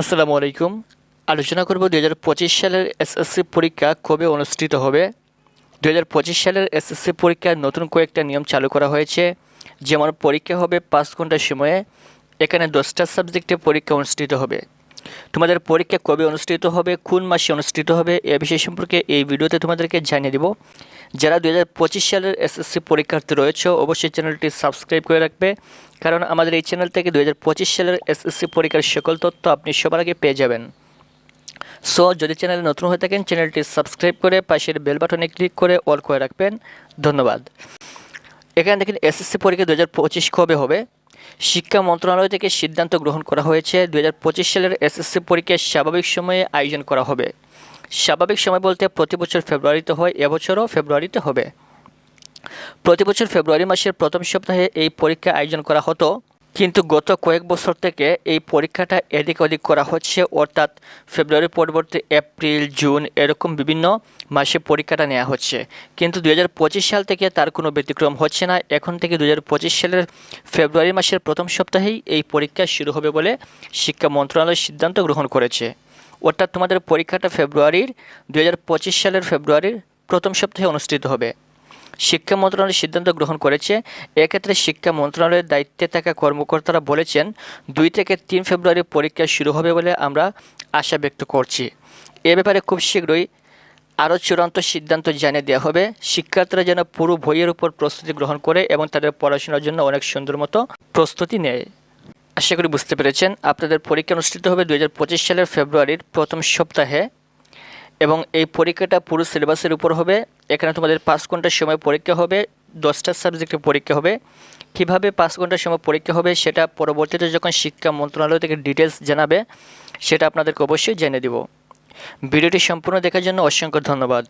আসসালামু আলাইকুম। আলোচনা করব দু হাজার পঁচিশ সালের এসএসসি পরীক্ষা কবে অনুষ্ঠিত হবে। দু হাজার পঁচিশ সালের এসএসসি পরীক্ষার নতুন কয়েকটা নিয়ম চালু করা হয়েছে। যেমন পরীক্ষা হবে পাঁচ ঘণ্টার সময়ে। এখানে দশটা সাবজেক্টে পরীক্ষা অনুষ্ঠিত হবে। তোমাদের পরীক্ষা কবে অনুষ্ঠিত হবে, কোন মাসে অনুষ্ঠিত হবে, এ বিষয় সম্পর্কে এই ভিডিওতে তোমাদেরকে জানিয়ে দিব। যারা দু হাজার পঁচিশ সালের এসএসসি পরীক্ষার্থী রয়েছে, অবশ্যই চ্যানেলটি সাবস্ক্রাইব করে রাখবে। কারণ আমাদের এই চ্যানেল থেকে দু হাজার পঁচিশ সালের এসএসসি পরীক্ষার সকল তথ্য আপনি সবার আগে পেয়ে যাবেন। সো, যদি চ্যানেলে নতুন হয়ে থাকেন, চ্যানেলটি সাবস্ক্রাইব করে পাশের বেল বাটনে ক্লিক করে অল করে রাখবেন। ধন্যবাদ। এখানে দেখেন, এসএসসি পরীক্ষা দু হাজার পঁচিশ কবে হবে? শিক্ষা মন্ত্রণালয় থেকে সিদ্ধান্ত গ্রহণ করা হয়েছে। দু হাজার পঁচিশ সালের এসএসসি পরীক্ষা স্বাভাবিক সময়ে আয়োজন করা হবে। স্বাভাবিক সময় বলতে প্রতি বছর ফেব্রুয়ারিতে হয়, এবছরও ফেব্রুয়ারিতে হবে। প্রতি বছর ফেব্রুয়ারি মাসের প্রথম সপ্তাহে এই পরীক্ষা আয়োজন করা হতো। কিন্তু গত কয়েক বছর থেকে এই পরীক্ষাটা এদিক ওদিক করা হচ্ছে, অর্থাৎ ফেব্রুয়ারি পরবর্তী এপ্রিল, জুন এরকম বিভিন্ন মাসে পরীক্ষাটা নেওয়া হচ্ছে। কিন্তু দু হাজার পঁচিশ সাল থেকে তার কোনো ব্যতিক্রম হচ্ছে না। এখন থেকে দুই হাজার পঁচিশ সালের ফেব্রুয়ারি মাসের প্রথম সপ্তাহেই এই পরীক্ষা শুরু হবে বলে শিক্ষা মন্ত্রণালয় সিদ্ধান্ত গ্রহণ করেছে। অর্থাৎ তোমাদের পরীক্ষাটা ফেব্রুয়ারির দু হাজার পঁচিশ সালের ফেব্রুয়ারির প্রথম সপ্তাহে অনুষ্ঠিত হবে। শিক্ষা মন্ত্রণালয় সিদ্ধান্ত গ্রহণ করেছে। এক্ষেত্রে শিক্ষা মন্ত্রণালয়ের দায়িত্বে থাকা কর্মকর্তারা বলেছেন, দুই থেকে তিন ফেব্রুয়ারি পরীক্ষা শুরু হবে বলে আমরা আশা ব্যক্ত করছি। এ ব্যাপারে খুব শীঘ্রই আরও চূড়ান্ত সিদ্ধান্ত জানিয়ে দেওয়া হবে। শিক্ষার্থীরা যেন পুরো বইয়ের উপর প্রস্তুতি গ্রহণ করে এবং তাদের পড়াশোনার জন্য অনেক সুন্দর মতো প্রস্তুতি নেয়। আশা করি বুঝতে পেরেছেন। আপনাদের পরীক্ষা অনুষ্ঠিত হবে দু হাজার পঁচিশ সালের ফেব্রুয়ারির প্রথম সপ্তাহে। এবং এই পরীক্ষাটা পুরো সিলেবাসের উপর হবে। এখানে তোমাদের পাঁচ ঘণ্টার সময় পরীক্ষা হবে, দশটা সাবজেক্টের পরীক্ষা হবে। কীভাবে পাঁচ ঘণ্টার সময় পরীক্ষা হবে সেটা পরবর্তীতে যখন শিক্ষা মন্ত্রণালয় থেকে ডিটেলস জানাবে, সেটা আপনাদেরকে অবশ্যই জেনে দিব। ভিডিওটি সম্পূর্ণ দেখার জন্য অসংখ্য ধন্যবাদ।